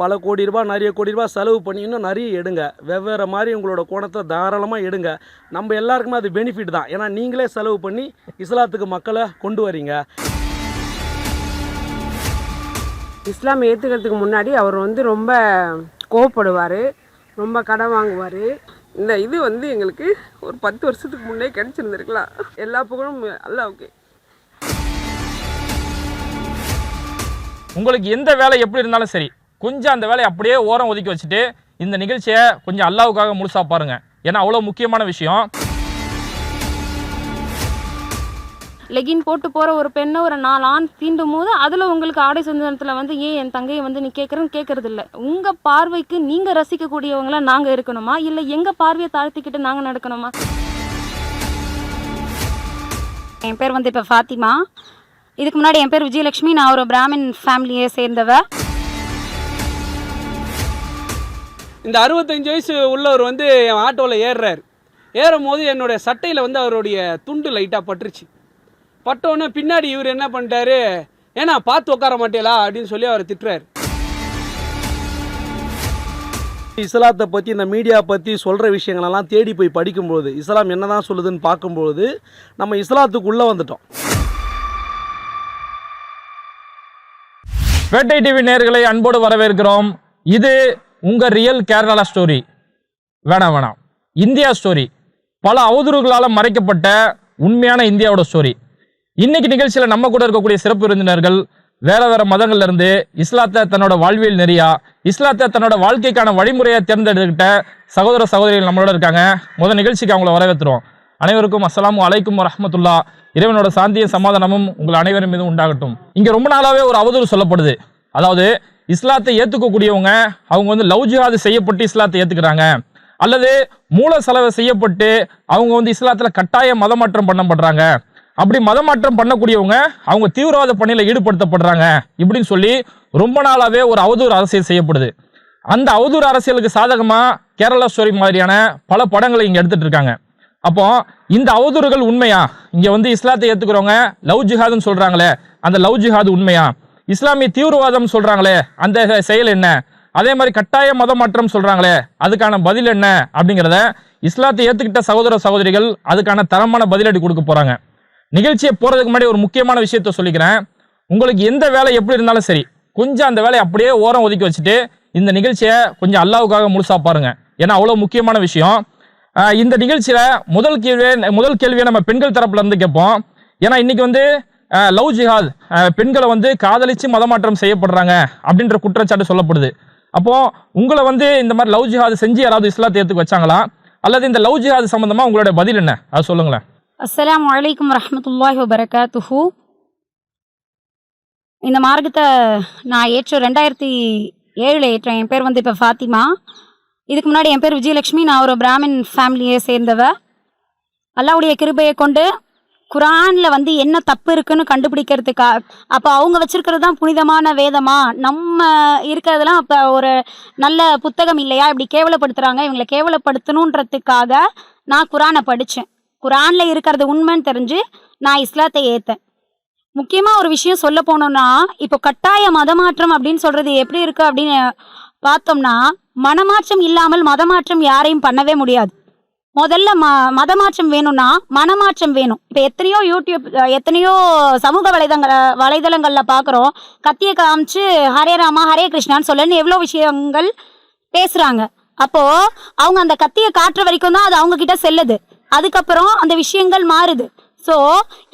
பல கோடி ரூபாய் நிறைய கோடி ரூபாய் செலவு பண்ணி இன்னும் நிறைய எடுங்க. வெவ்வேறு மாதிரி உங்களோட கோணத்தை தாராளமாக எடுங்க. நம்ம எல்லாருக்குமே அது பெனிஃபிட் தான். ஏன்னா நீங்களே செலவு பண்ணி இஸ்லாத்துக்கு மக்களை கொண்டு வரீங்க. இஸ்லாம் ஏற்றுக்கிறதுக்கு முன்னாடி அவர் வந்து ரொம்ப கோவப்படுவார் ரொம்ப கடன் வாங்குவார். இந்த இது வந்து எங்களுக்கு ஒரு பத்து வருஷத்துக்கு முன்னே கிடைச்சிருந்துருக்கலாம் எல்லா புகழும் அல்லாவுக்கு. உங்களுக்கு எந்த வேலை எப்படி இருந்தாலும் சரி கொஞ்சம் அந்த வேலையை அப்படியே ஓரம் ஒதுக்கி வச்சுட்டு இந்த நிகழ்ச்சியை கொஞ்சம் அல்லாவுக்காக முழுசா பாருங்க. ஏன்னா அவ்வளோ முக்கியமான விஷயம். லெகின் போட்டு போகிற ஒரு பெண்ணை ஒரு நாலு ஆண் தீண்டும் போது அதில் உங்களுக்கு ஆடை சுதந்திரத்தில் வந்து ஏன் என் தங்கையை வந்து நீ கேட்குறேன்னு கேட்கறது இல்லை உங்கள் பார்வைக்கு நீங்கள் ரசிக்கக்கூடியவங்களா நாங்கள் இருக்கணுமா? இல்லை எங்கள் பார்வையை தாழ்த்திக்கிட்டு நாங்கள் நடக்கணுமா? என் பேர் வந்து இப்போ ஃபாத்திமா. இதுக்கு முன்னாடி என் பேர் விஜயலட்சுமி. நான் ஒரு பிராமின் ஃபேமிலியை சேர்ந்தவ. இந்த அறுபத்தஞ்சு வயசு உள்ளவர் வந்து என் ஆட்டோவில் ஏறுறாரு. ஏறும் போது என்னுடைய சட்டையில் வந்து அவருடைய துண்டு லைட்டாக பட்டுருச்சு. பட்டோன்னே பின்னாடி இவர் என்ன பண்ணிட்டாரு? ஏன்னா பார்த்து உட்கார மாட்டேலா அப்படின்னு சொல்லி அவர் திட்டுறாரு. இஸ்லாத்தை பற்றி இந்த மீடியா பற்றி சொல்கிற விஷயங்களெல்லாம் தேடி போய் படிக்கும்போது இஸ்லாம் என்ன தான் சொல்லுதுன்னு பார்க்கும்போது நம்ம இஸ்லாத்துக்குள்ளே வந்துட்டோம். பேட்டை டிவி நேர்களை அன்போடு வரவேற்கிறோம். இது உங்கள் ரியல் கேரளா ஸ்டோரி வேணாம் வேணாம். இந்தியா ஸ்டோரி பல அவதூறுகளால் மறைக்கப்பட்ட உண்மையான இந்தியாவோட ஸ்டோரி இன்னைக்கு நிகழ்ச்சியில் நம்ம கூட இருக்கக்கூடிய சிறப்பு விருந்தினர்கள் வேற வேற மதங்கள்ல இருந்து இஸ்லாத்தை தன்னோட வாழ்வியல் நெறியா இஸ்லாத்தை தன்னோட வாழ்க்கைக்கான வழிமுறையை தேர்ந்தெடுக்கிட்ட சகோதர சகோதரிகள் நம்மளோட இருக்காங்க. முதல் நிகழ்ச்சிக்கு அவங்கள வரவேற்றுறோம் அனைவருக்கும் அஸ்ஸலாமு அலைக்கும் வரஹ்மத்துல்லா. இறைவனோட சாந்தியும் சமாதானமும் உங்கள் அனைவரும் மீதும் உண்டாகட்டும். இங்க ரொம்ப நாளாவே ஒரு அவதூறு சொல்லப்படுது. அதாவது இஸ்லாத்தை ஏற்றுக்கக்கூடியவங்க அவங்க வந்து லவ் ஜிஹாது செய்யப்பட்டு இஸ்லாத்தை ஏற்றுக்கிறாங்க அல்லது மூல செலவு செய்யப்பட்டு அவங்க வந்து இஸ்லாத்தில் கட்டாய மதமாற்றம் பண்ணப்படுறாங்க. அப்படி மதமாற்றம் பண்ணக்கூடியவங்க அவங்க தீவிரவாத பணியில் ஈடுபடுத்தப்படுறாங்க இப்படின்னு சொல்லி ரொம்ப நாளாகவே ஒரு அவதூறு அரசியல் செய்யப்படுது. அந்த அவதூறு அரசியலுக்கு சாதகமாக கேரளா ஸ்டோரி மாதிரியான பல படங்களை இங்கே எடுத்துகிட்டு இருக்காங்க. அப்போ இந்த அவதூறுகள் உண்மையா? இங்கே வந்து இஸ்லாத்தை ஏற்றுக்கிறவங்க லவ் ஜிஹாதுன்னு சொல்கிறாங்களே அந்த லவ் ஜிஹாது உண்மையா? இஸ்லாமிய தீவிரவாதம் சொல்றாங்களே அந்த செயல் என்ன? அதே மாதிரி கட்டாய மதமாற்றம் சொல்றாங்களே அதுக்கான பதில் என்ன? அப்படிங்கிறத இஸ்லாத்தை ஏத்துக்கிட்ட சகோதர சகோதரிகள் அதுக்கான தரமான பதிலடி கொடுக்க போறாங்க. நிகழ்ச்சியை போறதுக்கு முன்னாடி ஒரு முக்கியமான விஷயத்த சொல்லிக்கிறேன். உங்களுக்கு எந்த வேலை எப்படி இருந்தாலும் சரி கொஞ்சம் அந்த வேலையை அப்படியே ஓரம் ஒதுக்கி வச்சுட்டு இந்த நிகழ்ச்சியை கொஞ்சம் அல்லாவுக்காக முழுசா பாருங்க. ஏன்னா அவ்வளோ முக்கியமான விஷயம். இந்த நிகழ்ச்சியில முதல் கேள்வியை முதல் கேள்வியை நம்ம பெண்கள் தரப்புல இருந்து கேட்போம். ஏன்னா இன்னைக்கு வந்து லவ் ஜிஹாத் பெண்களை வந்து காதலிச்சு மதமாற்றம் செய்யப்படுறாங்க அப்படின்ற குற்றச்சாட்டு சொல்லப்படுது. அப்போது உங்களை வந்து இந்த மாதிரி லவ் ஜிஹாத் செஞ்சு யாராவது இஸ்லாத்தை ஏத்துக்க வச்சாங்களா? அல்லது இந்த லவ் ஜிஹாத் சம்மந்தமாக உங்களோட பதில் என்ன? அது சொல்லுங்களேன். அஸ்லாம் வலைக்கம் வரமத்துல்லாஹி வபரகாத்துஹு. இந்த மார்க்கத்தை நான் ஏற்ற ரெண்டாயிரத்தி ஏழில் ஏற்றேன். என் பேர் வந்து இப்போ ஃபாத்திமா. இதுக்கு முன்னாடி என் பேர் விஜயலட்சுமி. நான் ஒரு பிராமின் ஃபேமிலியை சேர்ந்தவ. அல்லாவுடைய கிருபையை கொண்டு குரானில் வந்து என்ன தப்பு இருக்குன்னு கண்டுபிடிக்கிறதுக்கா அப்போ அவங்க வச்சிருக்கிறது தான் புனிதமான வேதமா? நம்ம இருக்கிறதெல்லாம் அப்போ ஒரு நல்ல புத்தகம் இல்லையா? இப்படி கேவலப்படுத்துகிறாங்க இவங்களை கேவலப்படுத்தணுன்றதுக்காக நான் குரானை படித்தேன் குரானில் இருக்கிறது உண்மைன்னு தெரிஞ்சு நான் இஸ்லாத்தை ஏற்றேன் முக்கியமாக ஒரு விஷயம் சொல்ல போனோம்னா இப்போ கட்டாய மதமாற்றம் அப்படின்னு சொல்கிறது எப்படி இருக்குது அப்படின்னு பார்த்தோம்னா மனமாற்றம் இல்லாமல் மதமாற்றம் யாரையும் பண்ணவே முடியாது. முதல்ல ம மதமாற்றம் வேணும்னா மனமாற்றம் வேணும். இப்போ எத்தனையோ யூடியூப் எத்தனையோ சமூக வலைதளங்கள வலைதளங்களில் பார்க்குறோம் கத்தியை காமிச்சு ஹரே ராமா ஹரே கிருஷ்ணான்னு சொல்லன்னு எவ்வளோ விஷயங்கள் பேசுகிறாங்க அப்போது அவங்க அந்த கத்தியை காட்டுற வரைக்கும் தான் அது அவங்கக்கிட்ட செல்லுது. அதுக்கப்புறம் அந்த விஷயங்கள் மாறுது. ஸோ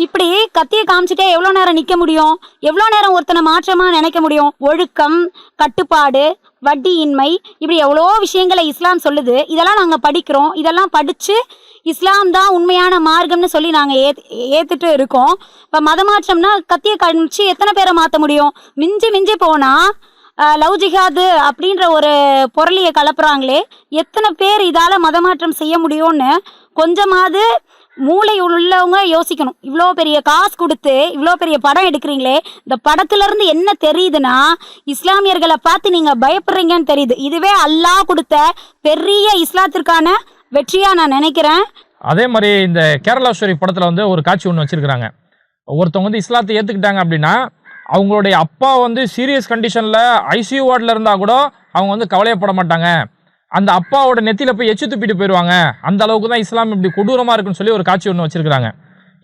இப்படி கத்தியை காமிச்சிட்டே எவ்வளோ நேரம் நிற்க முடியும்? எவ்வளோ நேரம் ஒருத்தனை மாற்றமாக நினைக்க முடியும்? ஒழுக்கம் கட்டுப்பாடு வட்டியின்மை இப்படி எவ்வளோ விஷயங்களை இஸ்லாம் சொல்லுது இதெல்லாம் நாங்கள் படிக்கிறோம். இதெல்லாம் படித்து இஸ்லாம் தான் உண்மையான மார்க்கம்னு சொல்லி நாங்கள் ஏத் ஏற்றுட்டு இருக்கோம். இப்போ மதமாற்றம்னா கத்தியை கழிச்சு எத்தனை பேரை மாற்ற முடியும்? மிஞ்சி மிஞ்சி போனால் லவ் ஜிஹாது அப்படின்ற ஒரு பொருளியை கலப்புறாங்களே எத்தனை பேர் இதால் மதமாற்றம் செய்ய முடியும்னு கொஞ்சமாவது மூளை உள்ளவங்க யோசிக்கணும். இவ்வளோ பெரிய காசு கொடுத்து இவ்வளோ பெரிய படம் எடுக்கிறீங்களே இந்த படத்துலேருந்து என்ன தெரியுதுன்னா இஸ்லாமியர்களை பார்த்து நீங்கள் பயப்படுறீங்கன்னு தெரியுது. இதுவே அல்லாஹ் கொடுத்த பெரிய இஸ்லாத்திற்கான வெற்றியாக நான் நினைக்கிறேன். அதே மாதிரி இந்த கேரளாஸ்வரி படத்தில் வந்து ஒரு காட்சி ஒன்று வச்சுருக்குறாங்க. ஒருத்தவங்க வந்து இஸ்லாத்தை ஏற்றுக்கிட்டாங்க அப்படின்னா அவங்களுடைய அப்பா வந்து சீரியஸ் கண்டிஷனில் ஐசியூ வார்டில் இருந்தால் கூட அவங்க வந்து கவலையப்பட மாட்டாங்க. அந்த அப்பாவோட நெத்தியில் போய் எச்சு துப்பிட்டு போயிடுவாங்க அந்த அளவுக்கு தான் இஸ்லாம் இப்படி கொடூரமாக இருக்குன்னு சொல்லி ஒரு காட்சி ஒன்று வச்சுருக்காங்க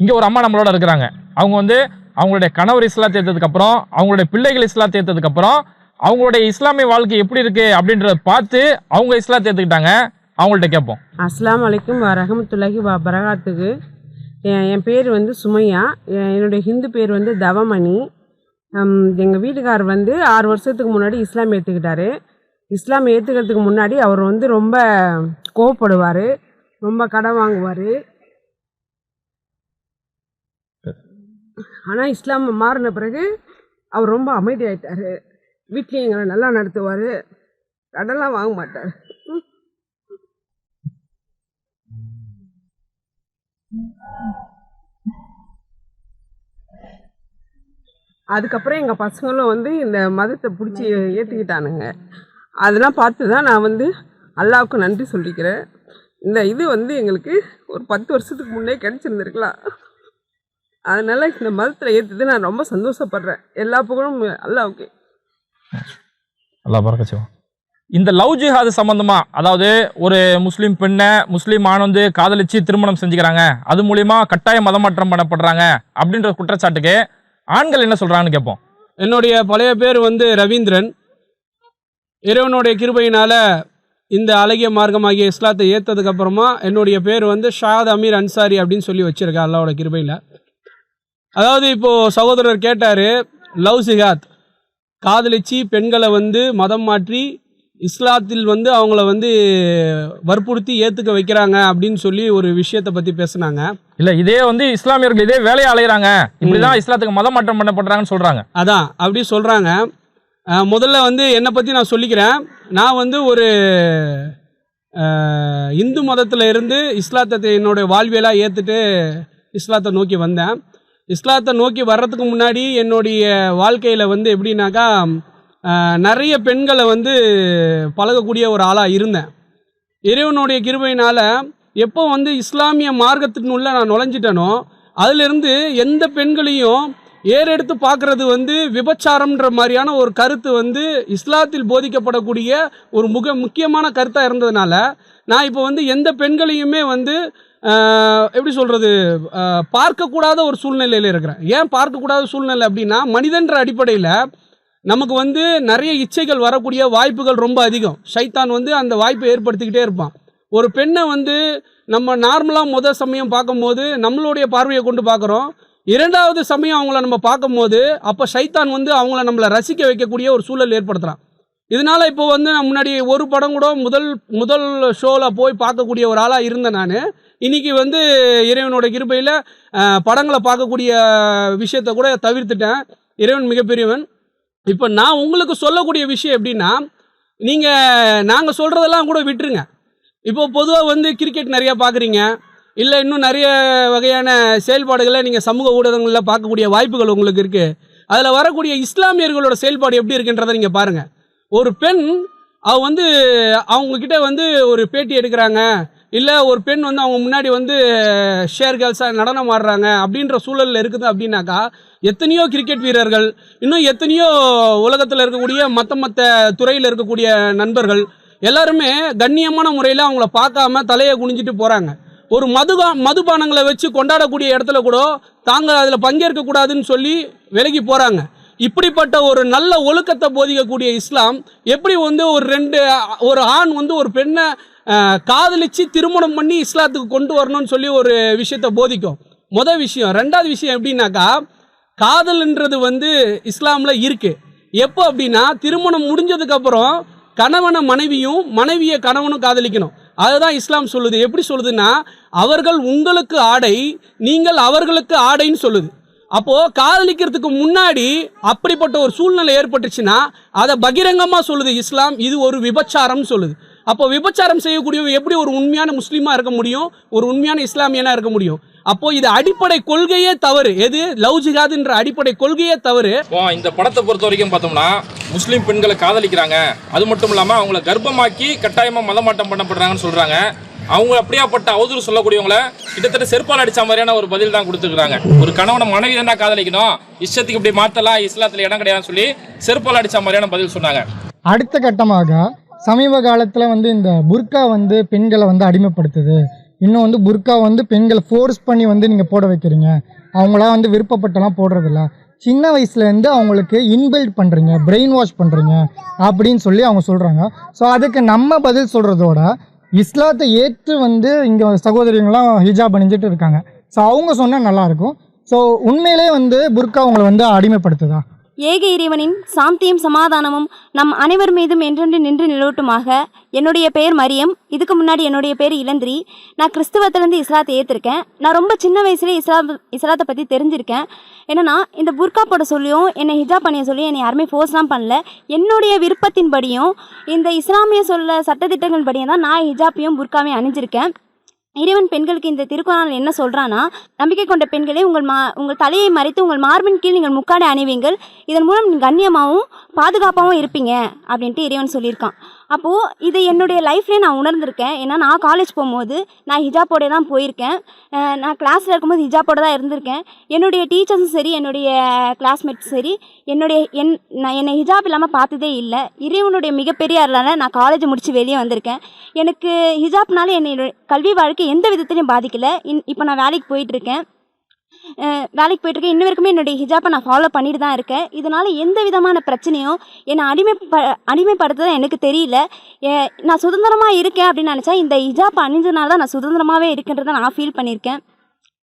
இங்கே ஒரு அம்மா நம்மளோட இருக்கிறாங்க. அவங்க வந்து அவங்களுடைய கணவர் இஸ்லாத்தை ஏற்றதுக்கப்புறம் அவங்களுடைய பிள்ளைகள் இஸ்லாத்தை ஏற்றதுக்கப்புறம் அவங்களுடைய இஸ்லாமிய வாழ்க்கை எப்படி இருக்குது அப்படின்றத பார்த்து அவங்க இஸ்லாத்தை ஏற்றுக்கிட்டாங்க அவங்கள்ட்ட கேட்போம். அஸ்லாம் அலைக்கும் ரஹமத்துல்லாஹி வா பரகாத்துக்கு என் என் பேர் வந்து சுமையா. என்னுடைய ஹிந்து பேர் வந்து தவமணி. எங்கள் வீட்டுக்கார் வந்து ஆறு வருஷத்துக்கு முன்னாடி இஸ்லாம் ஏற்றுக்கிட்டாரு இஸ்லாம் ஏற்றுக்கிறதுக்கு முன்னாடி அவர் வந்து ரொம்ப கோவப்படுவார் ரொம்ப கடன் வாங்குவார். ஆனால் இஸ்லாம் மாறின பிறகு அவர் ரொம்ப அமைதியாயிட்டார் வீட்லேயும் எங்களை நல்லா நடத்துவார். கடன்லாம் வாங்க மாட்டார். அதுக்கப்புறம் எங்கள் பசங்களும் வந்து இந்த மதத்தை பிடிச்சி ஏற்றுக்கிட்டானுங்க அதெல்லாம் பார்த்து தான் நான் வந்து அல்லாவுக்கு நன்றி சொல்லிக்கிறேன். இந்த இது வந்து எங்களுக்கு ஒரு பத்து வருஷத்துக்கு முன்னே கிடச்சிருந்துருக்கலாம். அதனால் இந்த மதத்தில் ஏற்றுது நான் ரொம்ப சந்தோஷப்படுறேன். எல்லா புகழும் அல்லாவுக்கு. அல்லா பறக்க இந்த லவ் ஜிஹாது சம்பந்தமா அதாவது ஒரு முஸ்லீம் பெண்ணை முஸ்லீம் ஆண் வந்து காதலிச்சு திருமணம் செஞ்சுக்கிறாங்க. அது மூலியமா கட்டாய மதமாற்றம் பண்ணப்படுறாங்க அப்படின்ற குற்றச்சாட்டுக்கு ஆண்கள் என்ன சொல்றாங்கன்னு கேட்போம் என்னுடைய பழைய பேர் வந்து ரவீந்திரன். இறைவனுடைய கிருபையினால இந்த அழகிய மார்க்கமாகிய இஸ்லாத்தை ஏற்றதுக்கு அப்புறமா என்னுடைய பேர் வந்து ஷாத் அமீர் அன்சாரி அப்படின்னு சொல்லி வச்சிருக்கேன் அல்லாவோட கிருபையில். அதாவது இப்போது சகோதரர் கேட்டார் லவ் சிகாத் காதலிச்சு பெண்களை வந்து மதம் மாற்றி இஸ்லாத்தில் வந்து அவங்கள வந்து வற்புறுத்தி ஏற்றுக்க வைக்கிறாங்க அப்படின்னு சொல்லி ஒரு விஷயத்தை பற்றி பேசுனாங்க. இல்ல இதே வந்து இஸ்லாமியர்கள் இதே வேலையை அலையிறாங்க. இப்படிதான் இஸ்லாத்துக்கு மதமாற்றம் பண்ணப்படுறாங்கன்னு சொல்றாங்க. அதான் அப்படி சொல்கிறாங்க முதல்ல வந்து என்னை பற்றி நான் சொல்லிக்கிறேன். நான் வந்து ஒரு இந்து மதத்தில் இருந்து இஸ்லாத்தத்தை என்னுடைய வாழ்வியலாக ஏற்றுட்டு இஸ்லாத்தை நோக்கி வந்தேன். இஸ்லாத்தை நோக்கி வர்றதுக்கு முன்னாடி என்னுடைய வாழ்க்கையில் வந்து எப்படின்னாக்கா நிறைய பெண்களை வந்து பழகக்கூடிய ஒரு ஆளாக இருந்தேன். இறைவனுடைய கிருபையினால் எப்போ வந்து இஸ்லாமிய மார்க்கத்தினுள்ள நான் நுழைஞ்சிட்டேனோ அதிலிருந்து எந்த பெண்களையும் ஏறெடுத்து பார்க்குறது வந்து விபச்சாரம்ன்ற மாதிரியான ஒரு கருத்து வந்து இஸ்லாத்தில் போதிக்கப்படக்கூடிய ஒரு முக முக்கியமான கருத்தாக இருந்ததுனால நான் இப்போ வந்து எந்த பெண்களையுமே வந்து எப்படி சொல்கிறது பார்க்கக்கூடாத ஒரு சூழ்நிலையில் இருக்கிறேன். ஏன் பார்க்கக்கூடாத சூழ்நிலை அப்படின்னா மனிதன்ற அடிப்படையில் நமக்கு வந்து நிறைய இச்சைகள் வரக்கூடிய வாய்ப்புகள் ரொம்ப அதிகம். சைத்தான் வந்து அந்த வாய்ப்பை ஏற்படுத்திக்கிட்டே இருப்பான். ஒரு பெண்ணை வந்து நம்ம நார்மலாக முத சமயம் பார்க்கும்போது நம்மளுடைய பார்வையை கொண்டு பார்க்குறோம். இரண்டாவது சமயம் அவங்கள நம்ம பார்க்கும்போது அப்போ சைத்தான் வந்து அவங்கள நம்மளை ரசிக்க வைக்கக்கூடிய ஒரு சூழல் ஏற்படுத்துகிறான் இதனால் இப்போ வந்து நான் முன்னாடி ஒரு படம் கூட முதல் முதல் ஷோவில் போய் பார்க்கக்கூடிய ஒரு ஆளாக இருந்தேன் நான். இன்னைக்கு வந்து இறைவனோட கிருபையில் படங்களை பார்க்கக்கூடிய விஷயத்தை கூட தவிர்த்துட்டேன். இறைவன் மிகப்பெரியவன். இப்போ நான் உங்களுக்கு சொல்லக்கூடிய விஷயம் எப்படின்னா நீங்கள் நாங்கள் சொல்கிறதெல்லாம் கூட விட்டுருங்க. இப்போ பொதுவாக வந்து கிரிக்கெட் நிறையா பார்க்குறீங்க. இல்லை இன்னும் நிறைய வகையான செயல்பாடுகளை நீங்கள் சமூக ஊடகங்களில் பார்க்கக்கூடிய வாய்ப்புகள் உங்களுக்கு இருக்குது அதில் வரக்கூடிய இஸ்லாமியர்களோட செயல்பாடு எப்படி இருக்குன்றதை நீங்கள் பாருங்கள் ஒரு பெண் அவ வந்து அவங்கக்கிட்ட வந்து ஒரு பேட்டி எடுக்கிறாங்க. இல்லை ஒரு பெண் வந்து அவங்க முன்னாடி வந்து ஷேர் கேர்ள்ஸாக நடனம் ஆடுறாங்க அப்படின்ற சூழலில் இருக்குது அப்படின்னாக்கா எத்தனையோ கிரிக்கெட் வீரர்கள் இன்னும் எத்தனையோ உலகத்தில் இருக்கக்கூடிய மற்ற மற்ற துறையில் இருக்கக்கூடிய நண்பர்கள் எல்லாருமே கண்ணியமான முறையில் அவங்கள பார்க்காம தலையை குனிஞ்சிட்டு போகிறாங்க ஒரு மதுகா மதுபானங்களை வச்சு கொண்டாடக்கூடிய இடத்துல கூட தாங்கள் அதில் பங்கேற்கக்கூடாதுன்னு சொல்லி விலகி போகிறாங்க இப்படிப்பட்ட ஒரு நல்ல ஒழுக்கத்தை போதிக்கக்கூடிய இஸ்லாம் எப்படி வந்து ஒரு ரெண்டு ஒரு ஆண் வந்து ஒரு பெண்ணை காதலித்து காதலிச்சு திருமணம் பண்ணி இஸ்லாத்துக்கு கொண்டு வரணும்னு சொல்லி ஒரு விஷயத்தை போதிக்கும். மொதல் விஷயம். ரெண்டாவது விஷயம் எப்படின்னாக்கா காதல்ன்றது வந்து இஸ்லாமில் இருக்குது எப்போ அப்படின்னா திருமணம் முடிஞ்சதுக்கப்புறம் கணவனை மனைவியும் மனைவியை கணவனும் காதலிக்கணும். அதுதான் இஸ்லாம் சொல்லுது. எப்படி சொல்லுதுன்னா அவர்கள் உங்களுக்கு ஆடை நீங்கள் அவர்களுக்கு ஆடைன்னு சொல்லுது. அப்போ காதலிக்கிறதுக்கு முன்னாடி அப்படிப்பட்ட ஒரு சூழ்நிலை ஏற்பட்டுச்சுன்னா அதை பகிரங்கமாக சொல்லுது இஸ்லாம் இது ஒரு விபச்சாரம்னு சொல்லுது. அப்போ விபச்சாரம் செய்யக்கூடிய எப்படி ஒரு உண்மையான முஸ்லீமாக இருக்க முடியும்? ஒரு உண்மையான இஸ்லாமியனாக இருக்க முடியும்? அப்போ இது அடிப்படை கொள்கையே தவறு. எது? லவ் ஜிகாதுன்ற அடிப்படை கொள்கையே தவறு. இந்த படத்தை பொறுத்த வரைக்கும் பார்த்தோம்னா முஸ்லீம் பெண்களை காதலிக்கிறாங்க. அது மட்டும் இல்லாமல் அவங்கள கர்ப்பமாக்கி கட்டாயமாக மதமாட்டம் பண்ணப்படுறாங்கன்னு சொல்கிறாங்க அவங்க அப்படியாப்பட்ட அவதூறு சொல்லக்கூடியவங்கள கிட்டத்தட்ட செருப்பால் அடிச்ச மாதிரியான ஒரு பதில் தான் கொடுத்துருக்காங்க ஒரு கணவனை மனைவி தான் காதலிக்கணும். இஷ்டத்துக்கு இப்படி மாத்தலாம் இஸ்லாத்துல இடம் கிடையாதுன்னு சொல்லி செருப்பால் அடிச்ச மாதிரியான பதில் சொன்னாங்க. அடுத்த கட்டமாக சமீப காலத்தில் வந்து இந்த புர்கா வந்து பெண்களை வந்து அடிமைப்படுத்துது. இன்னும் வந்து புர்கா வந்து பெண்களை ஃபோர்ஸ் பண்ணி வந்து நீங்கள் போட வைக்கிறீங்க. அவங்களாம் வந்து விருப்பப்பட்டெல்லாம் போடுறதில்ல. சின்ன வயசுலேருந்து அவங்களுக்கு இன்பில்ட் பண்ணுறீங்க பிரெயின் வாஷ் பண்ணுறீங்க அப்படின்னு சொல்லி அவங்க சொல்கிறாங்க ஸோ அதுக்கு நம்ம பதில் சொல்கிறதோட இஸ்லாத்தை ஏற்று வந்து இங்கே சகோதரிங்களாம் ஹிஜாப் அணிஞ்சிட்டு இருக்காங்க. ஸோ அவங்க சொன்னால் நல்லாயிருக்கும் ஸோ உண்மையிலே வந்து புர்கா அவங்களை வந்து அடிமைப்படுத்துதா? ஏக இறைவனின் சாந்தியும் சமாதானமும் நம் அனைவர் மீதும் என்றென்று நின்று நிலவட்டுமாக. என்னுடைய பெயர் மரியம். இதுக்கு முன்னாடி என்னுடைய பேர் இளந்திரி. நான் கிறிஸ்துவத்திலேருந்து இஸ்லாத்தை ஏற்றிருக்கேன். நான் ரொம்ப சின்ன வயசுலேயே இஸ்லாம் இஸ்லாத்தை பற்றி தெரிஞ்சிருக்கேன். என்னன்னா இந்த புர்கா போட சொல்லியும் என்னை ஹிஜாப் பண்ணிய சொல்லி என்னை யாருமே ஃபோர்ஸ்லாம் பண்ணல. என்னுடைய விருப்பத்தின்படியும் இந்த இஸ்லாமிய சொல்ல சட்டத்திட்டங்கள் படியும் தான் நான் ஹிஜாப்பையும் புர்காவையும் அணிஞ்சிருக்கேன். இறைவன் பெண்களுக்கு இந்த திருக்குறள் என்ன சொல்கிறான்னா நம்பிக்கை கொண்ட பெண்களே உங்கள் மா உங்கள் தலையை மறைத்து உங்கள் மார்பின் கீழ் நீங்கள் முக்காடை அணிவீங்கள். இதன் மூலம் நீங்கள் கண்ணியமாகவும் பாதுகாப்பாகவும் இருப்பீங்க அப்படின்ட்டு இறைவன் சொல்லியிருக்கான். அப்போது இது என்னுடைய லைஃப்லேயே நான் உணர்ந்திருக்கேன். ஏன்னா நான் காலேஜ் போகும்போது நான் ஹிஜாப்போடே தான் போயிருக்கேன். நான் கிளாஸில் இருக்கும்போது ஹிஜாப்போட தான் இருந்திருக்கேன். என்னுடைய டீச்சர்ஸும் சரி என்னுடைய கிளாஸ்மேட்ஸும் சரி என்னுடைய என் நான் என்னை ஹிஜாப் இல்லாமல் பார்த்ததே இல்லை. இறைவனுடைய மிகப்பெரிய அருளால் நான் காலேஜ் முடித்து வெளியே வந்திருக்கேன். எனக்கு ஹிஜாப்னால என்னோட கல்வி வாழ்க்கை எந்த விதத்துலையும் பாதிக்கலை. இன் இப்போ நான் வேலைக்கு போயிட்டுருக்கேன் வேலைக்கு போயிட்டுருக்கேன். இன்ன வரைக்குமே என்னுடைய ஹிஜாப்பை நான் ஃபாலோ பண்ணிட்டு தான் இருக்கேன். இதனால் எந்த விதமான பிரச்சனையும் என்னை அடிமை ப அடிமைப்படுத்துறது எனக்கு தெரியல. ஏ- நான் சுதந்திரமாக இருக்கேன் அப்படின்னு நினச்சா இந்த ஹிஜாப் அணிஞ்சதுனால தான் நான் சுதந்திரமாகவே இருக்குன்றதை நான் ஃபீல் பண்ணியிருக்கேன்.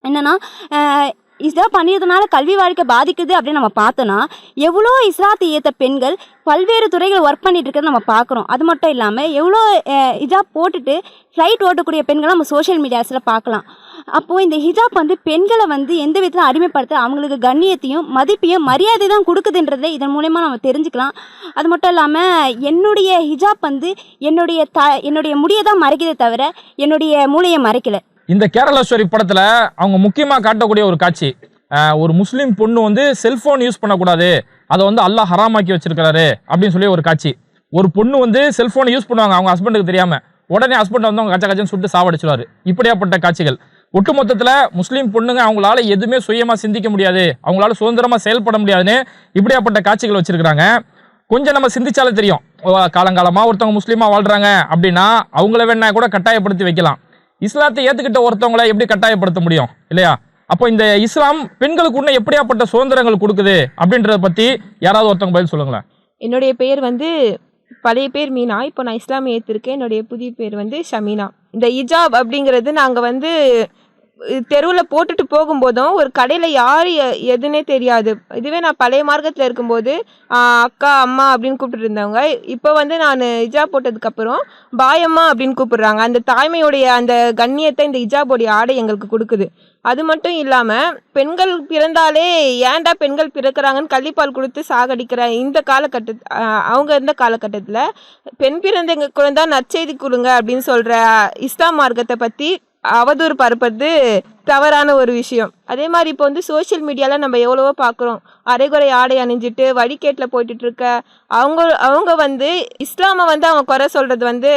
என்னென்னா இஸ்லாம் பண்ணியதுனால கல்வி வாழ்க்கை பாதிக்குது அப்படின்னு நம்ம பார்த்தோன்னா எவ்வளோ இஸ்லாத்தை ஏற்ற பெண்கள் பல்வேறு துறைகள் ஒர்க் பண்ணிட்டு இருக்கிறத நம்ம பார்க்குறோம். அது மட்டும் இல்லாமல் எவ்வளோ ஹிஜாப் போட்டுட்டு ஃப்ளைட் ஓட்டக்கூடிய பெண்களை நம்ம சோஷியல் மீடியாஸில் பார்க்கலாம். அப்போது இந்த ஹிஜாப் வந்து பெண்களை வந்து எந்த விதத்தில் அடிமைப்படுத்த அவங்களுக்கு கண்ணியத்தையும் மதிப்பையும் மரியாதை தான் கொடுக்குதுன்றதை இதன் மூலயமா நம்ம தெரிஞ்சுக்கலாம். அது மட்டும் இல்லாமல் என்னுடைய ஹிஜாப் வந்து என்னுடைய த என்னுடைய முடியை தான் மறைக்கிறதே தவிர என்னுடைய மூளையை மறைக்கலை. இந்த கேரளா ஸ்டோரி அவங்க முக்கியமாக காட்டக்கூடிய ஒரு காட்சி. ஒரு முஸ்லீம் பொண்ணு வந்து செல்ஃபோன் யூஸ் பண்ணக்கூடாது. அதை வந்து அல்லாஹ் ஹராமாக்கி வச்சிருக்கிறாரு அப்படின்னு சொல்லி ஒரு காட்சி. ஒரு பொண்ணு வந்து செல்ஃபோனை யூஸ் பண்ணுவாங்க. அவங்க ஹஸ்பண்டுக்கு தெரியாமல் உடனே ஹஸ்பண்ட் வந்து அவங்க கச்ச கச்சன்னு சுட்டு சாவடிச்சிருவாரு. இப்படியாப்பட்ட காட்சிகள். ஒட்டுமொத்தத்தில் முஸ்லீம் பொண்ணுங்க அவங்களால எதுவுமே சுயமாக சிந்திக்க முடியாது. அவங்களால சுதந்திரமாக செயல்பட முடியாதுன்னு இப்படியாப்பட்ட காட்சிகள் வச்சிருக்கிறாங்க. கொஞ்சம் நம்ம சிந்திச்சாலே தெரியும். ஓ, ஒருத்தவங்க முஸ்லீமாக வாழ்கிறாங்க அப்படின்னா அவங்கள வேணா கூட கட்டாயப்படுத்தி வைக்கலாம். இஸ்லாத்தை ஏற்றுக்கிட்ட ஒருத்தவங்களை எப்படி கட்டாயப்படுத்த முடியும்? இல்லையா? அப்போ இந்த இஸ்லாம் பெண்களுக்கு இன்னும் எப்படியாப்பட்ட சுதந்திரங்கள் கொடுக்குது அப்படின்றத பற்றி யாராவது ஒருத்தவங்க பதில் சொல்லுங்களேன். என்னுடைய பெயர் வந்து பழைய பேர் மீனா. இப்போ நான் இஸ்லாம் ஏற்றிருக்கேன் என்னுடைய புதிய பேர் வந்து ஷமீனா. இந்த இஜாப் அப்படிங்கிறது நாங்கள் வந்து தெருவில் போட்டுட்டு போகும்போதும் ஒரு கடையில் யார் எதுன்னே தெரியாது. இதுவே நான் பழைய மார்க்கத்தில் இருக்கும்போது அக்கா அம்மா அப்படின்னு கூப்பிட்டு இருந்தவங்க இப்போ வந்து நான் இஜா போட்டதுக்கப்புறம் பாயம்மா அப்படின்னு கூப்பிடுறாங்க. அந்த தாய்மையுடைய அந்த கண்ணியத்தை இந்த இஜாபோடைய ஆடை எங்களுக்கு கொடுக்குது. அது மட்டும் இல்லாமல் பெண்கள் பிறந்தாலே ஏன்டா பெண்கள் பிறக்கிறாங்கன்னு கள்ளிப்பால் கொடுத்து சாகடிக்கிற இந்த காலகட்ட அவங்க இருந்த காலகட்டத்தில் பெண் பிறந்த குழந்தை குழந்தா நற்செய்தி கொடுங்க அப்படின்னு சொல்கிற இஸ்லாம் மார்க்கத்தை பற்றி அவதூறு பரப்புறது தவறான ஒரு விஷயம். அதே மாதிரி இப்போ வந்து சோஷியல் மீடியாவில் நம்ம எவ்வளவோ பார்க்குறோம் அரைகுறை ஆடை அணிஞ்சிட்டு வடிகேட்டில் போயிட்டு இருக்க அவங்க அவங்க வந்து இஸ்லாமை வந்து அவங்க குறை சொல்கிறது வந்து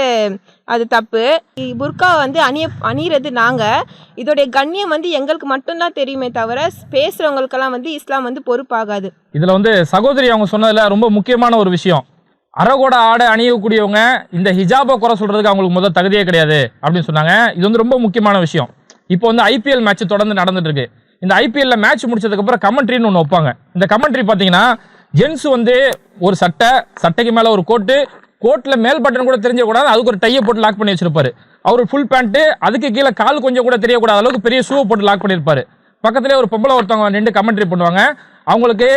அது தப்பு. இ- புர்கா வந்து அணிய அணியிறது நாங்கள் இதோடைய கண்ணியம் வந்து எங்களுக்கு மட்டும்தான் தெரியுமே தவிர பேசுகிறவங்களுக்கெல்லாம் வந்து இஸ்லாம் வந்து பொறுப்பாகாது. இதில் வந்து சகோதரி அவங்க சொன்னதில் ரொம்ப முக்கியமான ஒரு விஷயம். அறகோட ஆடை அணியக்கூடியவங்க இந்த ஹிஜாபை குறை சொல்கிறதுக்கு அவங்களுக்கு முதல் தகுதியே கிடையாது அப்படின்னு சொன்னாங்க. இது வந்து ரொம்ப முக்கியமான விஷயம். இப்போ வந்து ஐபிஎல் மேட்ச் தொடர்ந்து நடந்துட்டு இருக்கு இந்த ஐபிஎல்ல மேட்ச் முடிச்சதுக்கப்புறம் கமெண்ட்ரின்னு ஒன்று வைப்பாங்க. இந்த கமெண்ட்ரி பார்த்தீங்கன்னா ஜென்ஸ் வந்து ஒரு சட்டை சட்டைக்கு மேலே ஒரு கோட்டு கோட்டில் மேல் பட்டன் கூட தெரிஞ்சக்கூடாது அதுக்கு ஒரு டையை போட்டு லாக் பண்ணி வச்சிருப்பாரு. அவர் ஃபுல் பேண்ட்டு அதுக்கு கீழே கால் கொஞ்சம் கூட தெரியக்கூடாத அளவுக்கு பெரிய ஷூவை போட்டு லாக் பண்ணியிருப்பாரு. பக்கத்துலேயே ஒரு பொம்பளை ஒருத்தவங்க நின்று கமெண்ட்ரி பண்ணுவாங்க. அவங்களுக்கு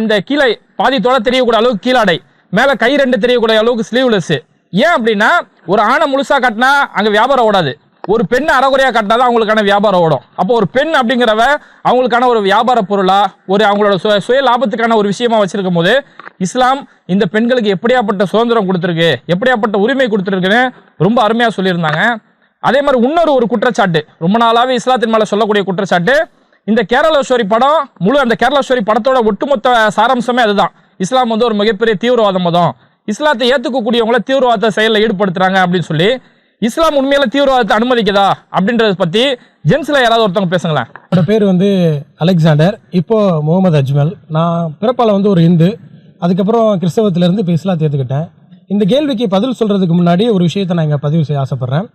இந்த கீழே பாதித்தோட தெரியக்கூடிய அளவுக்கு கீழாடை மேலே கை ரெண்டு தெரியக்கூடிய அளவுக்கு ஸ்லீவ்லெஸ் ஏன் அப்படின்னா ஒரு ஆணை முழுசா கட்டினா அங்கே வியாபாரம் ஓடாது. ஒரு பெண் அறகுறையா காட்டினா தான் அவங்களுக்கான வியாபாரம் ஓடும். அப்போ ஒரு பெண் அப்படிங்கிறவ அவங்களுக்கான ஒரு வியாபார பொருளா ஒரு அவங்களோட சுய சுய லாபத்துக்கான ஒரு விஷயமா வச்சிருக்கும் போது இஸ்லாம் இந்த பெண்களுக்கு எப்படியாப்பட்ட சுதந்திரம் கொடுத்துருக்கு எப்படியாப்பட்ட உரிமை கொடுத்துருக்குன்னு ரொம்ப அருமையா சொல்லியிருந்தாங்க. அதே மாதிரி இன்னொரு ஒரு குற்றச்சாட்டு ரொம்ப நாளாவே இஸ்லாத்தின் மேல சொல்லக்கூடிய குற்றச்சாட்டு இந்த கேரளா படம் முழு அந்த கேரளா படத்தோட ஒட்டுமொத்த சாராம்சமே அதுதான். இஸ்லாம் வந்து ஒரு மிகப்பெரிய தீவிரவாத மதம். இஸ்லாத்தை ஏற்றுக்கக்கூடியவங்கள தீவிரவாத செயலில் ஈடுபடுத்துறாங்க அப்படின்னு சொல்லி இஸ்லாம் உண்மையில தீவிரவாதத்தை அனுமதிக்குதா அப்படின்றத பத்தி ஜென்ஸ்ல யாராவது ஒருத்தவங்க பேசுங்களேன். என்னோட பேர் வந்து அலெக்சாண்டர். இப்போ முகமது அஜ்மல். நான் பிறப்பால் வந்து ஒரு இந்து. அதுக்கப்புறம் கிறிஸ்தவத்திலேருந்து இப்போ இஸ்லாத்தை ஏற்றுக்கிட்டேன் இந்த கேள்விக்கு பதில் சொல்கிறதுக்கு முன்னாடி ஒரு விஷயத்தை நான் இங்கே பதிவு செய்ய ஆசைப்பட்றேன்.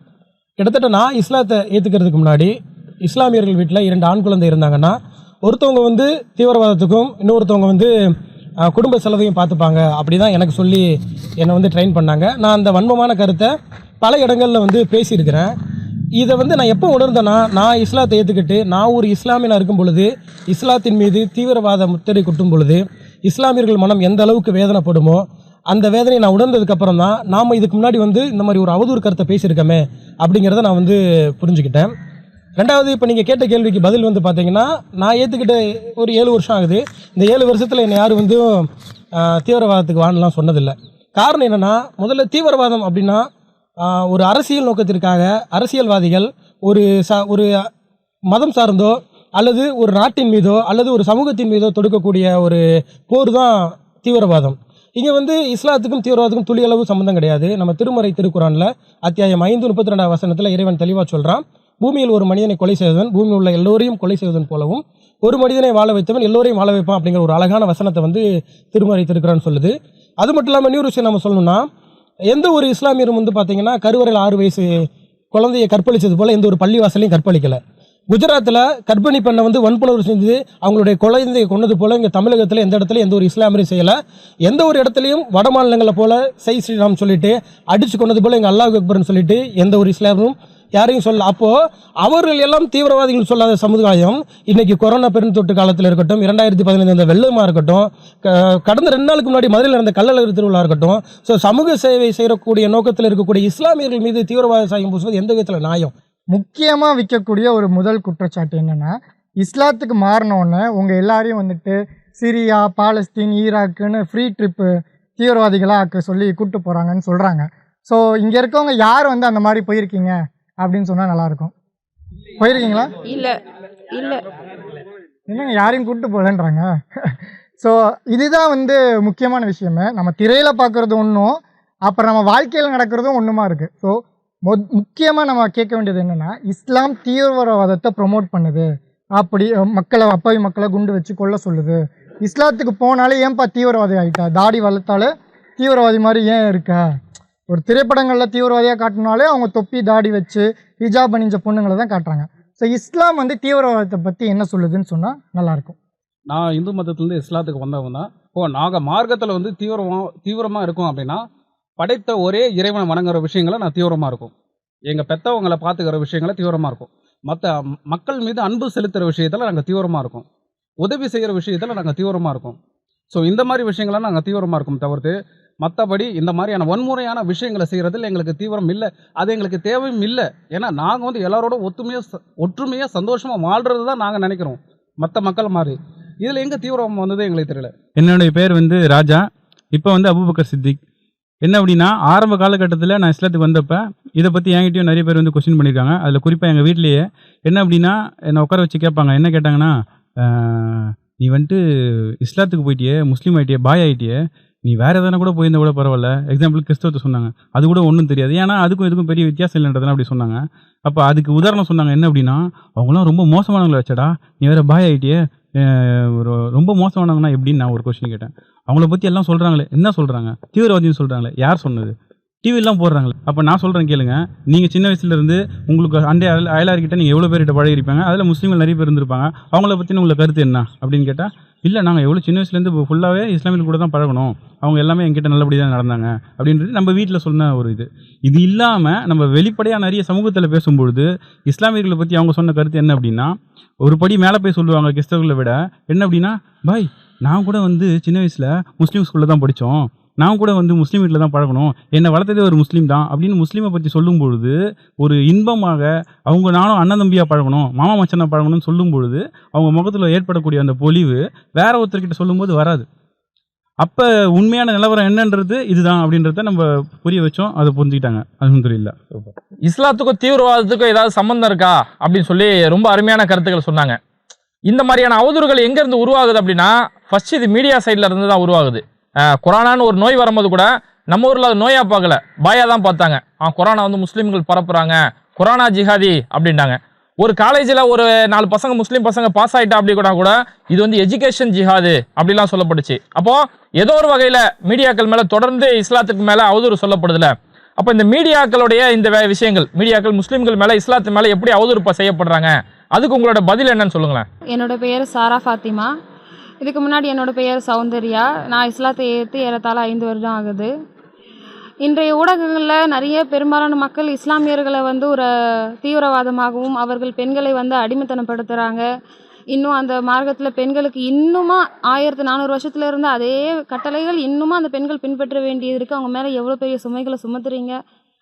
கிட்டத்தட்ட நான் இஸ்லாத்தை ஏற்றுக்கிறதுக்கு முன்னாடி இஸ்லாமியர்கள் வீட்டில் இரண்டு ஆண் குழந்தை இருந்தாங்கன்னா ஒருத்தவங்க வந்து தீவிரவாதத்துக்கும் இன்னொருத்தவங்க வந்து குடும்ப செலவையும் பார்த்துப்பாங்க. அப்படி தான் எனக்கு சொல்லி என்னை வந்து ட்ரெயின் பண்ணாங்க. நான் அந்த வன்மமான கருத்தை பல இடங்களில் வந்து பேசியிருக்கிறேன். இதை வந்து நான் எப்போ உணர்ந்தேன்னா நான் இஸ்லாத்தை ஏற்றுக்கிட்டு நான் ஒரு இஸ்லாமியனாக இருக்கும் பொழுது இஸ்லாத்தின் மீது தீவிரவாத முத்திரை குட்டும் பொழுது இஸ்லாமியர்கள் மனம் எந்த அளவுக்கு வேதனைப்படுமோ அந்த வேதனையை நான் உணர்ந்ததுக்கப்புறம் தான் நாம் இதுக்கு முன்னாடி வந்து இந்த மாதிரி ஒரு அவதூறு கருத்தை பேசியிருக்கோமே அப்படிங்கிறத நான் வந்து புரிஞ்சுக்கிட்டேன். ரெண்டாவது இப்போ நீங்கள் கேட்ட கேள்விக்கு பதில் வந்து பார்த்தீங்கன்னா நான் ஏற்றுக்கிட்ட ஒரு ஏழு வருஷம் ஆகுது. இந்த ஏழு வருஷத்தில் என்னை யாரும் வந்து தீவிரவாதத்துக்கு வாழலாம் சொன்னதில்லை. காரணம் என்னென்னா முதல்ல தீவிரவாதம் அப்படின்னா ஒரு அரசியல் நோக்கத்திற்காக அரசியல்வாதிகள் ஒரு ச ஒரு மதம் சார்ந்தோ அல்லது ஒரு நாட்டின் மீதோ அல்லது ஒரு சமூகத்தின் மீதோ தொடுக்கக்கூடிய ஒரு போர் தான் தீவிரவாதம். இங்கே வந்து இஸ்லாத்துக்கும் தீவிரவாதத்துக்கும் துளியளவு சம்மந்தம் கிடையாது. நம்ம திருமறை திருக்குறானில் அத்தியாயம் ஐந்து முப்பத்தி ரெண்டாம் வசனத்தில் இறைவன் தெளிவாக சொல்கிறான் பூமியில் ஒரு மனிதனை கொலை செய்தவன் பூமியில் உள்ள எல்லோரையும் கொலை செய்வதன் போலவும் ஒரு மனிதனை வாழ வைத்தவன் எல்லோரையும் வாழ வைப்பான் அப்படிங்கிற ஒரு அழகான வசனத்தை வந்து திருமறை திருக்குறான் சொல்லுது. அது மட்டும் இல்லாமல் இன்னொரு விஷயம் நம்ம சொல்லணும்னா எந்த ஒரு இஸ்லாமியரும் வந்து பார்த்தீங்கன்னா கருவறையில் ஆறு வயசு குழந்தையை கற்பழிச்சது போல் எந்த ஒரு பள்ளிவாசலையும் கற்பழிக்கலை. குஜராத்தில் கர்ப்பிணி பெண்ணை வந்து வன்புணர்வு செஞ்சு அவங்களுடைய குழந்தையை கொன்னது போல் இங்கே தமிழகத்தில் எந்த இடத்துல எந்த ஒரு இஸ்லாமியரும் செய்யலை. எந்த ஒரு இடத்துலையும் வட மாநிலங்களை போல் சை ஸ்ரீராம் சொல்லிட்டு அடித்து கொண்டது போல் எங்கள் அல்லாஹ் அக்பர்னு சொல்லிட்டு எந்த ஒரு இஸ்லாமும் யாரையும் சொல்ல அப்போ அவர்கள் எல்லாம் தீவிரவாதிகள் சொல்லாத சமுதாயம் இன்னைக்கு கொரோனா பெருந்தொற்று காலத்தில் இருக்கட்டும் இரண்டாயிரத்தி பதினைந்து அந்த வெள்ளமாக இருக்கட்டும் க- கடந்த ரெண்டு நாளுக்கு முன்னாடி மதுரையில் நடந்த கள்ளழகர் திருவிழா இருக்கட்டும் ஸோ சமூக சேவை செய்யக்கூடிய நோக்கத்தில் இருக்கக்கூடிய இஸ்லாமியர்கள் மீது தீவிரவாத சாயம் பூசுவது எந்த விதத்தில் நியாயம்? முக்கியமாக விற்கக்கூடிய ஒரு முதல் குற்றச்சாட்டு என்னென்னா இஸ்லாத்துக்கு மாறின உங்கள் எல்லாரையும் வந்துட்டு சிரியா பாலஸ்தீன் ஈராக்குன்னு ஃப்ரீ ட்ரிப்பு தீவிரவாதிகளாக சொல்லி கூப்பிட்டு போகிறாங்கன்னு சொல்கிறாங்க ஸோ இங்கே இருக்கவங்க யார் வந்து அந்த மாதிரி போயிருக்கீங்க? அப்படின்னு சொன்னால் நல்லாயிருக்கும். போயிருக்கீங்களா? இல்லை இல்லை. என்னங்க யாரையும் கூப்பிட்டு போகலன்றாங்க? ஸோ இதுதான் வந்து முக்கியமான விஷயமே. நம்ம திரையில் பார்க்குறது ஒன்றும் அப்புறம் நம்ம வாழ்க்கையில் நடக்கிறதும் ஒன்றுமா இருக்குது ஸோ மொ முக்கியமாக நம்ம கேட்க வேண்டியது என்னென்னா இஸ்லாம் தீவிரவாதத்தை ப்ரொமோட் பண்ணுது. அப்படி மக்களை அப்பாவி மக்களை குண்டு வச்சு கொல்ல சொல்லுது. இஸ்லாத்துக்கு போனாலே ஏன்பா தீவிரவாதி ஆகிட்டா தாடி வளர்த்தாலே தீவிரவாதி மாதிரி ஏன் இருக்கா? ஒரு திரைப்படங்களில் தீவிரவாதியாக காட்டினாலே அவங்க தொப்பி தாடி வச்சு ஹிஜாப் அணிஞ்ச பொண்ணுங்களை தான் காட்டுறாங்க. ஸோ இஸ்லாம் வந்து தீவிரவாதத்தை பற்றி என்ன சொல்லுதுன்னு சொன்னால் நல்லாயிருக்கும். நான் இந்து மதத்துலேருந்து இஸ்லாத்துக்கு வந்தவங்க தான். இப்போ நாங்கள் மார்க்கத்தில் வந்து தீவிரமாக தீவிரமாக இருக்கும் அப்படின்னா படைத்த ஒரே இறைவனை வணங்குற விஷயங்களை நான் தீவிரமாக இருக்கும். எங்கள் பெற்றவங்களை பார்த்துக்கிற விஷயங்களை தீவிரமாக இருக்கும். மற்ற மக்கள் மீது அன்பு செலுத்துகிற விஷயத்தில் நாங்கள் தீவிரமாக இருக்கும். உதவி செய்கிற விஷயத்தில் நாங்கள் தீவிரமாக இருக்கும். ஸோ இந்த மாதிரி விஷயங்களை நாங்கள் தீவிரமாக இருக்கும் தவிர்த்து மற்றபடி இந்த மாதிரியான வன்முறையான விஷயங்களை செய்கிறதில் எங்களுக்கு தீவிரம் இல்லை. அது எங்களுக்கு தேவையும் இல்லை. ஏன்னா நாங்கள் வந்து எல்லாரோட ஒத்துமையாக ஒற்றுமையாக சந்தோஷமாக வாழ்கிறது தான் நாங்கள் நினைக்கிறோம். மற்ற மக்கள் மாதிரி. இதில் எங்கே தீவிரம் வந்தது எங்களுக்கு தெரியல. என்னுடைய பேர் வந்து ராஜா. இப்போ வந்து அபூபக்கர் சித்திக். என்ன அப்படின்னா ஆரம்ப காலகட்டத்தில் நான் இஸ்லாத்துக்கு வந்தப்ப இதை பற்றி என்கிட்டயும் நிறைய பேர் வந்து கொஸ்டின் பண்ணியிருக்காங்க. அதில் குறிப்பாக எங்கள் வீட்லேயே என்ன அப்படின்னா என்னை உட்கார வச்சு கேட்பாங்க. என்ன கேட்டாங்கன்னா நீ வந்துட்டு இஸ்லாத்துக்கு போயிட்டியே முஸ்லீம் ஆகிட்டியே பாய் ஆகிட்டியே நீ வேறு எதனா கூட போயிருந்தா கூட பரவாயில்ல. எக்ஸாம்பிள் கிறிஸ்தவத்தை சொன்னாங்க. அது கூட ஒன்றும் தெரியாது. ஏன்னா அதுக்கும் இதுக்கும் பெரிய வித்தியாசம் இல்லைன்றதுனா அப்படி சொன்னாங்க. அப்போ அதுக்கு உதாரணம் சொன்னாங்க என்ன அப்படின்னா அவங்களாம் ரொம்ப மோசமானவங்களை வச்சடா நீ வேறு பாய் ஆகிட்டியே ஒரு ரொம்ப மோசமானவங்கன்னா எப்படின்னு நான் ஒரு கொஸ்டின் கேட்டேன். அவங்கள பற்றி எல்லாம் சொல்கிறாங்களே என்ன சொல்கிறாங்க தீவிரவாதின்னு சொல்கிறாங்களே யார் சொன்னது? டிவிலாம் போடுறாங்களே. அப்போ நான் சொல்கிறேன் கேளுங்க. நீங்கள் சின்ன வயசுலேருந்து உங்களுக்கு அண்டை அயல் அயலார்கிட்ட நீங்கள் எவ்வளோ பேர்கிட்ட பழகிருப்பாங்க அதில் முஸ்லீம்கள் நிறைய பேர் இருந்திருப்பாங்க. அவங்கள பற்றின உங்களை கருத்து என்ன? அப்படின்னு கேட்டால் இல்லை நாங்கள் எவ்வளோ சின்ன வயசுலேருந்து ஃபுல்லாகவே இஸ்லாமியில் கூட தான் பழகணும். அவங்க எல்லாமே எங்கிட்ட நல்லபடி தான் நடந்தாங்க. அப்படின்றது நம்ம வீட்டில் சொன்ன ஒரு இது. இது இல்லாமல் நம்ம வெளிப்படையாக நிறைய சமூகத்தில் பேசும்பொழுது இஸ்லாமியர்களை பற்றி அவங்க சொன்ன கருத்து என்ன அப்படின்னா ஒரு படி மேலே போய் சொல்லுவாங்க கிறிஸ்தவர்களை விட என்ன அப்படின்னா பாய் நான் கூட வந்து சின்ன வயசில் முஸ்லீம் ஸ்கூலில் தான் படித்தோம் நான் கூட வந்து முஸ்லீம் வீட்டில் தான் பழகணும். என்னை வளர்த்ததே ஒரு முஸ்லீம் தான் அப்படின்னு முஸ்லீமை பற்றி சொல்லும் பொழுது ஒரு இன்பமாக அவங்க நானும் அண்ணன் தம்பியாக பழகணும் மாமா மச்சனை பழகணும்னு சொல்லும் பொழுது அவங்க முகத்தில் ஏற்படக்கூடிய அந்த பொலிவு வேற ஒருத்தர்கிட்ட சொல்லும்போது வராது. அப்போ உண்மையான நிலவரம் என்னன்றது இதுதான் அப்படின்றத நம்ம புரிய வச்சோம். அதை புரிஞ்சுக்கிட்டாங்க. அல்ஹம்துலில்லா. இஸ்லாத்துக்கும் தீவிரவாதத்துக்கும் ஏதாவது சம்பந்தம் இருக்கா? அப்படின்னு சொல்லி ரொம்ப அருமையான கருத்துக்கள் சொன்னாங்க. இந்த மாதிரியான அவதூறுகள் எங்கேருந்து உருவாகுது அப்படின்னா ஃபர்ஸ்ட் இது மீடியா சைடில் இருந்து தான் உருவாகுது. கொரோனான்னு ஒரு நோய் வரும்போது கூட நம்ம ஊரில் அது நோயாக பார்க்கல. பாயாக தான் பார்த்தாங்க. ஆ கொரோனா வந்து முஸ்லீம்கள் பரப்புகிறாங்க கொரோனா ஜிஹாதி அப்படின்ட்டாங்க. ஒரு காலேஜில் ஒரு நாலு பசங்க முஸ்லீம் பசங்க பாஸ் ஆகிட்டா அப்படி கூட கூட இது வந்து எஜுகேஷன் ஜிஹாது அப்படிலாம் சொல்லப்பட்டுச்சு. அப்போ ஏதோ ஒரு வகையில் மீடியாக்கள் மேலே தொடர்ந்து இஸ்லாத்துக்கு மேலே அவதூறு சொல்லப்படுதில்ல அப்போ இந்த மீடியாக்களுடைய இந்த வே- விஷயங்கள் மீடியாக்கள் முஸ்லீம்கள் மேலே இஸ்லாத்து மேலே எப்படி அவதூறு செய்யப்படுறாங்க? அதுக்கு உங்களோட பதில் என்னன்னு சொல்லுங்களேன். என்னோட பேர் சாரா ஃபாத்திமா. இதுக்கு முன்னாடி என்னோடய பெயர் சௌந்தர்யா. நான் இஸ்லாத்தை ஏற்று ஏறத்தாழ ஐந்து வருடம் ஆகுது. இன்றைய ஊடகங்களில் நிறைய பெரும்பாலான மக்கள் இஸ்லாமியர்களை வந்து ஒரு தீவிரவாதமாகவும் அவர்கள் பெண்களை வந்து அடிமைத்தனப்படுத்துகிறாங்க இன்னும் அந்த மார்க்கத்தில் பெண்களுக்கு இன்னுமா ஆயிரத்தி நானூறு வருஷத்துல இருந்து அதே கட்டளைகள் இன்னுமா அந்த பெண்கள் பின்பற்ற வேண்டியது இருக்குது அவங்க மேலே எவ்வளோ பெரிய சுமைகளை சுமத்துறீங்க?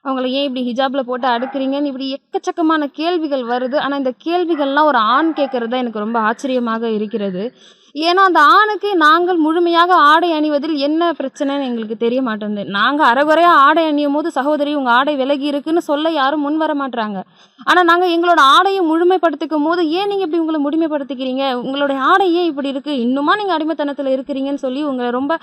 அவங்கள ஏன் இப்படி ஹிஜாபில் போட்டு அடுக்கிறீங்கன்னு இப்படி எக்கச்சக்கமான கேள்விகள் வருது. ஆனால் இந்த கேள்விகள்லாம் ஒரு ஆண் கேட்குறது தான் எனக்கு ரொம்ப ஆச்சரியமாக இருக்கிறது. ஏன்னா அந்த ஆணுக்கு நாங்கள் முழுமையாக ஆடை அணிவதில் என்ன பிரச்சனைன்னு எங்களுக்கு தெரிய மாட்டேங்குது. நாங்கள் அரைகுறையாக ஆடை அணியும் போது சகோதரி உங்கள் ஆடை விலகி இருக்குன்னு சொல்ல யாரும் முன் வர மாட்டுறாங்க ஆனால் நாங்கள் எங்களோட ஆடையை முழுமைப்படுத்திக்கும் போது ஏன் நீங்கள் இப்படி உங்களை முழுமைப்படுத்திக்கிறீங்க உங்களுடைய ஆடை ஏன் இப்படி இருக்குது இன்னுமா நீங்கள் அடிமைத்தனத்தில் இருக்கிறீங்கன்னு சொல்லி உங்களை ரொம்ப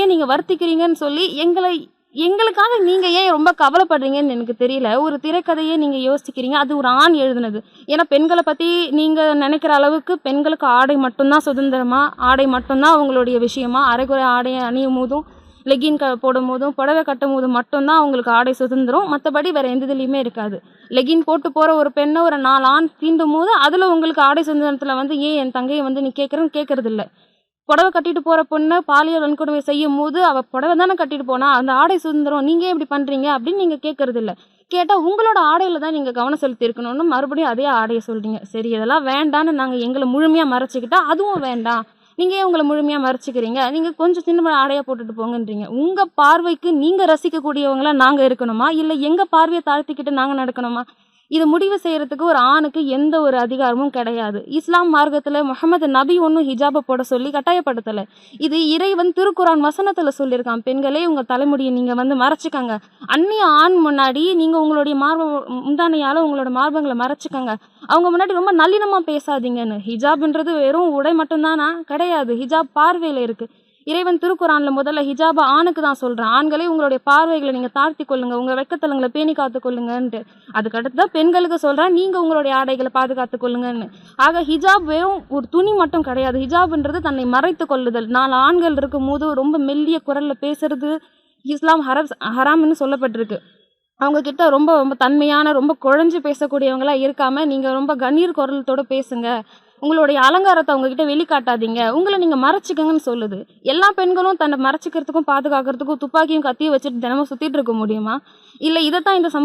ஏன் நீங்கள் வருத்திக்கிறீங்கன்னு சொல்லி எங்களை எங்களுக்காக நீங்கள் ஏன் ரொம்ப கவலைப்படுறீங்கன்னு எனக்கு தெரியல. ஒரு திரைக்கதையை நீங்கள் யோசிக்கிறீங்க. அது ஒரு ஆண் எழுதுனது. ஏன்னா பெண்களை பற்றி நீங்கள் நினைக்கிற அளவுக்கு பெண்களுக்கு ஆடை மட்டும்தான் சுதந்திரமா ஆடை மட்டும்தான் அவங்களுடைய விஷயமா. அரைகுறை ஆடையை அணியும் போதும் லெகின் க போடும் போதும் புடவை கட்டும் போதும் மட்டும்தான் அவங்களுக்கு ஆடை சுதந்திரம். மற்றபடி வேறு எந்த இதுலேயுமே இருக்காது. லெகின் போட்டு போகிற ஒரு பெண்ணை ஒரு நாலு ஆண் தீண்டும் போது அதில் உங்களுக்கு ஆடை சுதந்திரத்தில் வந்து ஏன் என் தங்கையை வந்து நீ கேட்குறன்னு கேட்குறதில்ல புடவை கட்டிட்டு போகிற பொண்ணை பாலியல் வன்கொடுமை செய்யும் போது அவள் புடவை தானே கட்டிட்டு போனா? அந்த ஆடை சுதந்திரம் நீங்கள் இப்படி பண்ணுறீங்க அப்படின்னு நீங்கள் கேட்கறது இல்ல. கேட்டால் உங்களோட ஆடையில் தான் நீங்கள் கவனம் செலுத்தி இருக்கணும்னு மறுபடியும் அதே ஆடையை சொல்கிறீங்க சரி இதெல்லாம் வேண்டான்னு நாங்கள் எங்களை முழுமையாக மறைச்சிக்கிட்டா அதுவும் வேண்டாம். நீங்கள் ஏன் உங்களை முழுமையாக மறைச்சிக்கிறீங்க? நீங்கள் கொஞ்சம் சின்ன ஆடையாக போட்டுட்டு போங்கன்றீங்க. உங்கள் பார்வைக்கு நீங்கள் ரசிக்கக்கூடியவங்களா நாங்கள் இருக்கணுமா? இல்லை எங்கள் பார்வையை தாழ்த்திக்கிட்டு நாங்கள் நடக்கணுமா? இதை முடிவு செய்யறதுக்கு ஒரு ஆணுக்கு எந்த ஒரு அதிகாரமும் கிடையாது. இஸ்லாம் மார்க்கத்தில் முகமது நபி ஒன்றும் ஹிஜாபை போட சொல்லி கட்டாயப்படுத்தலை. இது இறைவன் திருக்குரான் வசனத்தில் சொல்லியிருக்கான் பெண்களே உங்கள் தலைமுடியை நீங்கள் வந்து மறைச்சிக்கங்க. அந்நிய ஆண் முன்னாடி நீங்கள் உங்களுடைய மார்பம் முந்தானையால் உங்களோட மார்பங்களை மறைச்சிக்கங்க. அவங்க முன்னாடி ரொம்ப நளினமாக பேசாதீங்கன்னு. ஹிஜாப்ன்றது வெறும் உடை மட்டும்தானா? கிடையாது. ஹிஜாப் பார்வையில் இருக்குது இறைவன் திருக்குறான்ல முதல்ல ஹிஜாபா ஆணுக்கு தான் சொல்கிறான் ஆண்களே உங்களுடைய பார்வைகளை நீங்கள் தாழ்த்தி கொள்ளுங்க. உங்கள் வெக்கத்தலங்களை பேணி காத்து கொள்ளுங்கன்ட்டு. அதுக்கடுத்து தான் பெண்களுக்கு சொல்கிறேன் நீங்கள் உங்களுடைய ஆடைகளை பாதுகாத்து கொள்ளுங்கன்னு. ஆக ஹிஜாப் வெறும் ஒரு துணி மட்டும் கிடையாது. ஹிஜாப்ன்றது தன்னை மறைத்து கொள்ளுதல். நாலு ஆண்கள் இருக்கும் போது ரொம்ப மெல்லிய குரலில் பேசுறது இஸ்லாம் ஹர ஹராம்னு சொல்லப்பட்டிருக்கு. அவங்க கிட்ட ரொம்ப ரொம்ப தன்மையான ரொம்ப குழஞ்சு பேசக்கூடியவங்களாக இருக்காமல் நீங்கள் ரொம்ப கணீர் குரலத்தோடு பேசுங்க. உங்களுடைய அலங்காரத்தை அவங்கக்கிட்ட வெளிக்காட்டாதீங்க. உங்களை நீங்கள் மறைச்சிக்கங்கன்னு சொல்லுது. எல்லா பெண்களும் தன்னை மறைச்சிக்கிறதுக்கும் பாதுகாக்கிறதுக்கும் துப்பாக்கியும் கத்தியும் வச்சுட்டு தினமும் சுற்றிட்டு இருக்க முடியுமா? இல்லை இதைத்தான் இந்த சமூக